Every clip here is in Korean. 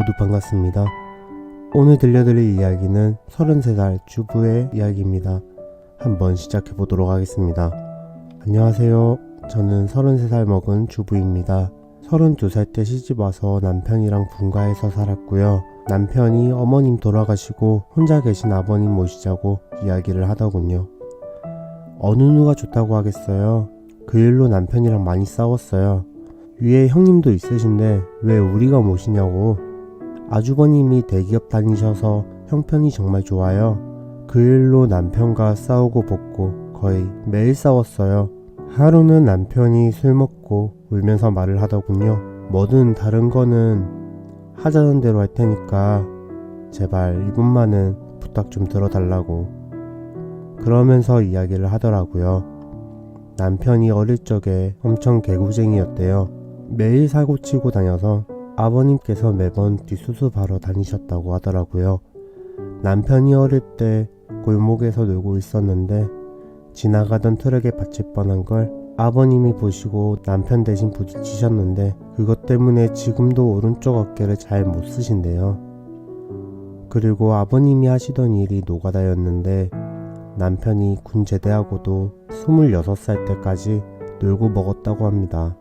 모두 반갑습니다. 오늘 들려드릴 이야기는 33살 주부의 이야기입니다. 한번 시작해 보도록 하겠습니다. 안녕하세요. 저는 33살 먹은 주부입니다. 32살 때 시집 와서 남편이랑 분가해서 살았고요. 남편이 어머님 돌아가시고 혼자 계신 아버님 모시자고 이야기를 하더군요. 어느 누가 좋다고 하겠어요. 그 일로 남편이랑 많이 싸웠어요. 위에 형님도 있으신데 왜 우리가 모시냐고. 아주버님이 대기업 다니셔서 형편이 정말 좋아요. 그 일로 남편과 싸우고 벗고 거의 매일 싸웠어요. 하루는 남편이 술 먹고 울면서 말을 하더군요. 뭐든 다른 거는 하자는 대로 할 테니까 제발 이분만은 부탁 좀 들어달라고. 그러면서 이야기를 하더라고요. 남편이 어릴 적에 엄청 개구쟁이였대요. 매일 사고 치고 다녀서 아버님께서 매번 뒷수습하러 다니셨다고 하더라고요. 남편이 어릴 때 골목에서 놀고 있었는데 지나가던 트럭에 받칠 뻔한 걸 아버님이 보시고 남편 대신 부딪히셨는데 그것 때문에 지금도 오른쪽 어깨를 잘 못 쓰신대요. 그리고 아버님이 하시던 일이 노가다였는데 남편이 군 제대하고도 26살 때까지 놀고 먹었다고 합니다.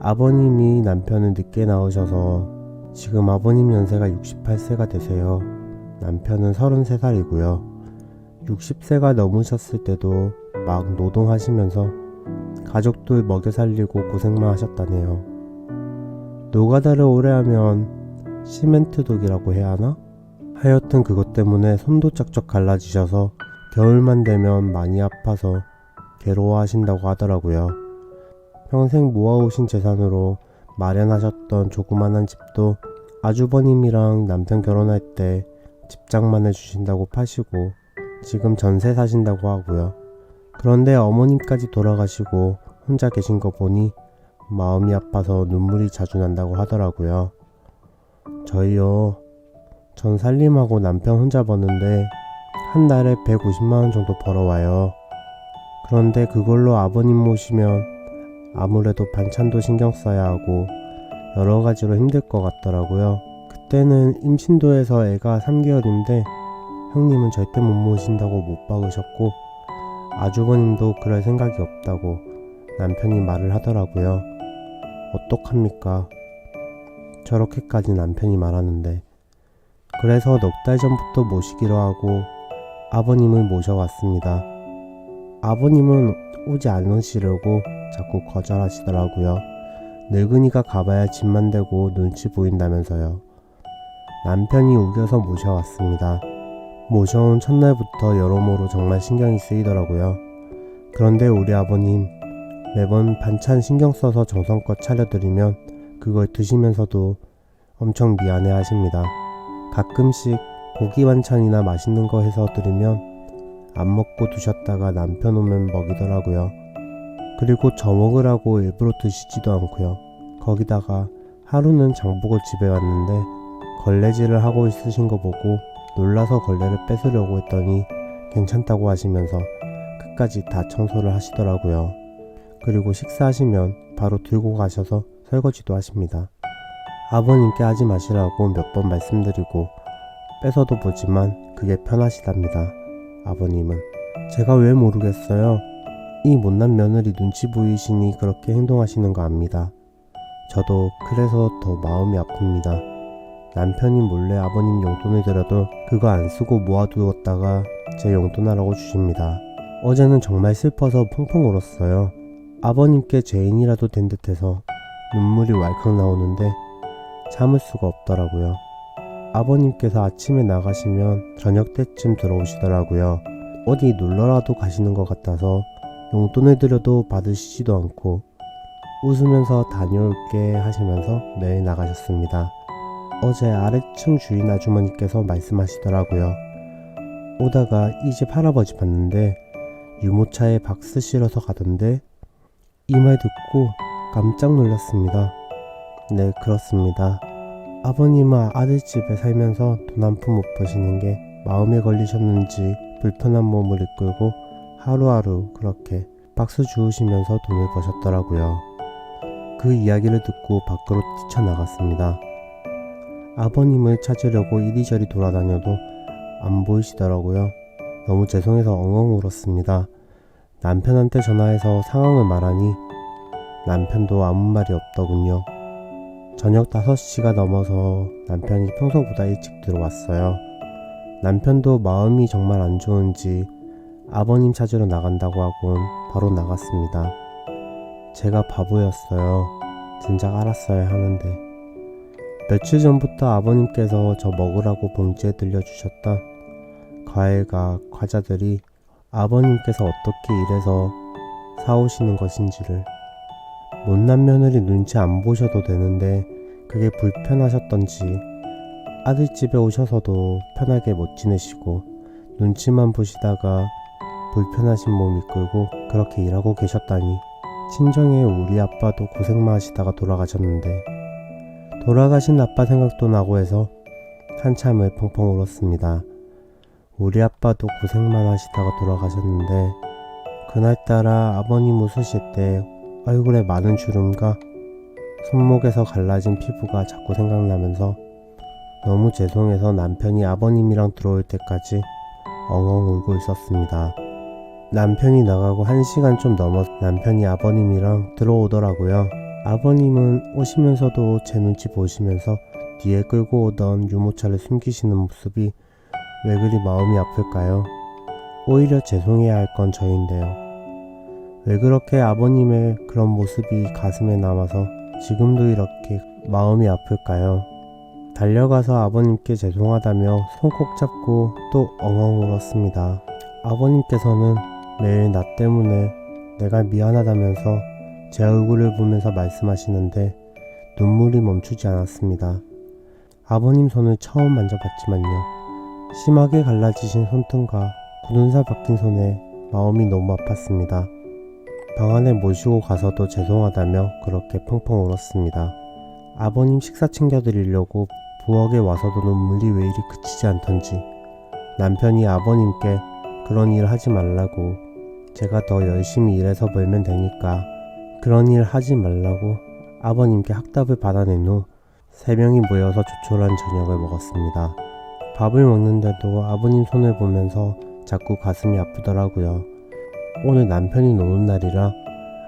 아버님이 남편을 늦게 낳으셔서 지금 아버님 연세가 68세가 되세요. 남편은 33살이고요. 60세가 넘으셨을 때도 막 노동하시면서 가족들 먹여 살리고 고생만 하셨다네요. 노가다를 오래 하면 시멘트 독이라고 해야 하나? 하여튼 그것 때문에 손도 쩍쩍 갈라지셔서 겨울만 되면 많이 아파서 괴로워하신다고 하더라고요. 평생 모아오신 재산으로 마련하셨던 조그만한 집도 아주버님이랑 남편 결혼할 때 집장만 해주신다고 파시고 지금 전세 사신다고 하고요. 그런데 어머님까지 돌아가시고 혼자 계신 거 보니 마음이 아파서 눈물이 자주 난다고 하더라고요. 저희요. 전 살림하고 남편 혼자 버는데 한 달에 150만원 정도 벌어와요. 그런데 그걸로 아버님 모시면 아무래도 반찬도 신경 써야 하고 여러 가지로 힘들 것 같더라고요. 그때는 임신도 해서 애가 3개월인데 형님은 절대 못 모신다고 못 박으셨고 아주버님도 그럴 생각이 없다고 남편이 말을 하더라고요. 어떡합니까? 저렇게까지 남편이 말하는데 그래서 넉 달 전부터 모시기로 하고 아버님을 모셔왔습니다. 아버님은 오지 않으시려고 자꾸 거절하시더라고요. 늙은이가 가봐야 집만 되고 눈치 보인다면서요. 남편이 우겨서 모셔왔습니다. 모셔온 첫날부터 여러모로 정말 신경이 쓰이더라고요. 그런데 우리 아버님 매번 반찬 신경 써서 정성껏 차려드리면 그걸 드시면서도 엄청 미안해 하십니다. 가끔씩 고기 반찬이나 맛있는 거 해서 드리면 안 먹고 두셨다가 남편 오면 먹이더라고요. 그리고 저 먹으라고 일부러 드시지도 않고요. 거기다가 하루는 장보고 집에 왔는데 걸레질을 하고 있으신 거 보고 놀라서 걸레를 뺏으려고 했더니 괜찮다고 하시면서 끝까지 다 청소를 하시더라고요. 그리고 식사하시면 바로 들고 가셔서 설거지도 하십니다. 아버님께 하지 마시라고 몇 번 말씀드리고 뺏어도 보지만 그게 편하시답니다. 아버님은. 제가 왜 모르겠어요. 이 못난 며느리 눈치 보이시니 그렇게 행동하시는 거 압니다. 저도 그래서 더 마음이 아픕니다. 남편이 몰래 아버님 용돈을 드려도 그거 안 쓰고 모아두었다가 제 용돈하라고 주십니다. 어제는 정말 슬퍼서 펑펑 울었어요. 아버님께 죄인이라도 된 듯해서 눈물이 왈칵 나오는데 참을 수가 없더라고요. 아버님께서 아침에 나가시면 저녁 때쯤 들어오시더라고요. 어디 놀러라도 가시는 것 같아서 용돈을 드려도 받으시지도 않고 웃으면서 다녀올게 하시면서 매일 나가셨습니다. 어제 아래층 주인 아주머니께서 말씀하시더라고요. 오다가 이 집 할아버지 봤는데 유모차에 박스 실어서 가던데 이 말 듣고 깜짝 놀랐습니다. 네, 그렇습니다. 아버님은 아들 집에 살면서 돈 한 푼 못 버시는 게 마음에 걸리셨는지 불편한 몸을 이끌고 하루하루 그렇게 박수 주우시면서 돈을 버셨더라고요. 그 이야기를 듣고 밖으로 뛰쳐나갔습니다. 아버님을 찾으려고 이리저리 돌아다녀도 안 보이시더라고요. 너무 죄송해서 엉엉 울었습니다. 남편한테 전화해서 상황을 말하니 남편도 아무 말이 없더군요. 저녁 5시가 넘어서 남편이 평소보다 일찍 들어왔어요. 남편도 마음이 정말 안 좋은지 아버님 찾으러 나간다고 하곤 바로 나갔습니다. 제가 바보였어요. 진작 알았어야 하는데. 며칠 전부터 아버님께서 저 먹으라고 봉지에 들려주셨던 과일과 과자들이 아버님께서 어떻게 이래서 사오시는 것인지를 못난 며느리 눈치 안 보셔도 되는데 그게 불편하셨던지 아들 집에 오셔서도 편하게 못 지내시고 눈치만 보시다가 불편하신 몸 이끌고 그렇게 일하고 계셨다니 친정에 우리 아빠도 고생만 하시다가 돌아가셨는데 돌아가신 아빠 생각도 나고 해서 한참을 펑펑 울었습니다. 우리 아빠도 고생만 하시다가 돌아가셨는데 그날따라 아버님 웃으실 때 얼굴에 많은 주름과 손목에서 갈라진 피부가 자꾸 생각나면서 너무 죄송해서 남편이 아버님이랑 들어올 때까지 엉엉 울고 있었습니다. 남편이 나가고 한 시간 좀 넘어 남편이 아버님이랑 들어오더라고요. 아버님은 오시면서도 제 눈치 보시면서 뒤에 끌고 오던 유모차를 숨기시는 모습이 왜 그리 마음이 아플까요? 오히려 죄송해야 할 건 저인데요. 왜 그렇게 아버님의 그런 모습이 가슴에 남아서 지금도 이렇게 마음이 아플까요? 달려가서 아버님께 죄송하다며 손 꼭 잡고 또 엉엉 울었습니다. 아버님께서는 매일 나 때문에 내가 미안하다면서 제 얼굴을 보면서 말씀하시는데 눈물이 멈추지 않았습니다. 아버님 손을 처음 만져봤지만요. 심하게 갈라지신 손등과 굳은 살 박힌 손에 마음이 너무 아팠습니다. 방 안에 모시고 가서도 죄송하다며 그렇게 펑펑 울었습니다. 아버님 식사 챙겨드리려고 부엌에 와서도 눈물이 왜 이리 그치지 않던지 남편이 아버님께 그런 일 하지 말라고 제가 더 열심히 일해서 벌면 되니까 그런 일 하지 말라고 아버님께 학답을 받아낸 후 세 명이 모여서 조촐한 저녁을 먹었습니다. 밥을 먹는데도 아버님 손을 보면서 자꾸 가슴이 아프더라고요. 오늘 남편이 노는 날이라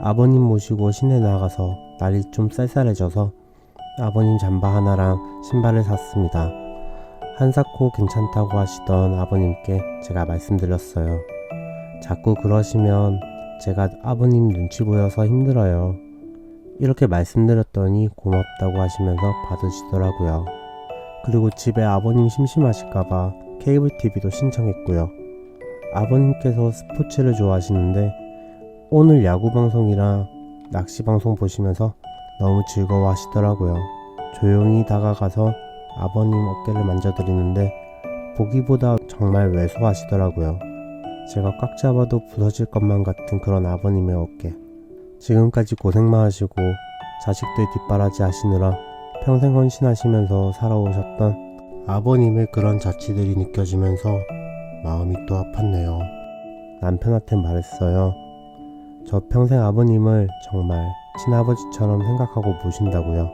아버님 모시고 시내 나가서 날이 좀 쌀쌀해져서 아버님 잠바 하나랑 신발을 샀습니다. 한사코 괜찮다고 하시던 아버님께 제가 말씀드렸어요. 자꾸 그러시면 제가 아버님 눈치 보여서 힘들어요. 이렇게 말씀드렸더니 고맙다고 하시면서 받으시더라고요. 그리고 집에 아버님 심심하실까봐 케이블 TV도 신청했고요. 아버님께서 스포츠를 좋아하시는데 오늘 야구 방송이랑 낚시 방송 보시면서 너무 즐거워 하시더라고요. 조용히 다가가서 아버님 어깨를 만져드리는데 보기보다 정말 왜소하시더라고요. 제가 꽉 잡아도 부서질 것만 같은 그런 아버님의 어깨. 지금까지 고생만 하시고 자식들 뒷바라지 하시느라 평생 헌신하시면서 살아오셨던 아버님의 그런 자취들이 느껴지면서 마음이 또 아팠네요. 남편한테 말했어요. 저 평생 아버님을 정말 친아버지처럼 생각하고 모신다고요.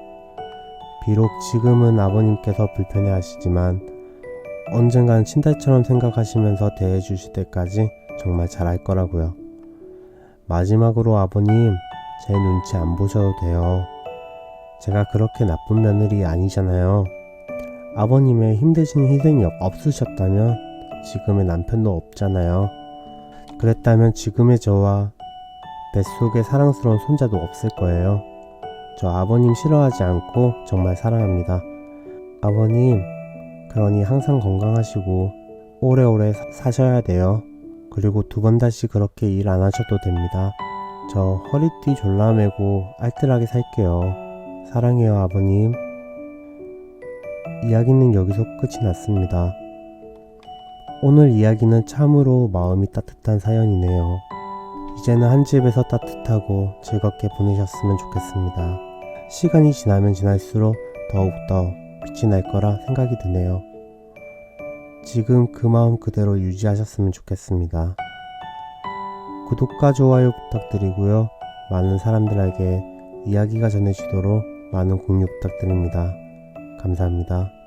비록 지금은 아버님께서 불편해 하시지만 언젠간 친딸처럼 생각하시면서 대해주실 때까지 정말 잘할 거라고요. 마지막으로 아버님, 제 눈치 안 보셔도 돼요. 제가 그렇게 나쁜 며느리 아니잖아요. 아버님의 힘드신 희생이 없- 없으셨다면 지금의 남편도 없잖아요. 그랬다면 지금의 저와 뱃속에 사랑스러운 손자도 없을 거예요. 저 아버님 싫어하지 않고 정말 사랑합니다. 아버님, 그러니 항상 건강하시고 오래오래 사- 사셔야 돼요. 그리고 두 번 다시 그렇게 일 안 하셔도 됩니다. 저 허리띠 졸라매고 알뜰하게 살게요. 사랑해요, 아버님. 이야기는 여기서 끝이 났습니다. 오늘 이야기는 참으로 마음이 따뜻한 사연이네요. 이제는 한 집에서 따뜻하고 즐겁게 보내셨으면 좋겠습니다. 시간이 지나면 지날수록 더욱더 빛이 날 거라 생각이 드네요. 지금 그 마음 그대로 유지하셨으면 좋겠습니다. 구독과 좋아요 부탁드리고요. 많은 사람들에게 이야기가 전해지도록 많은 공유 부탁드립니다. 감사합니다.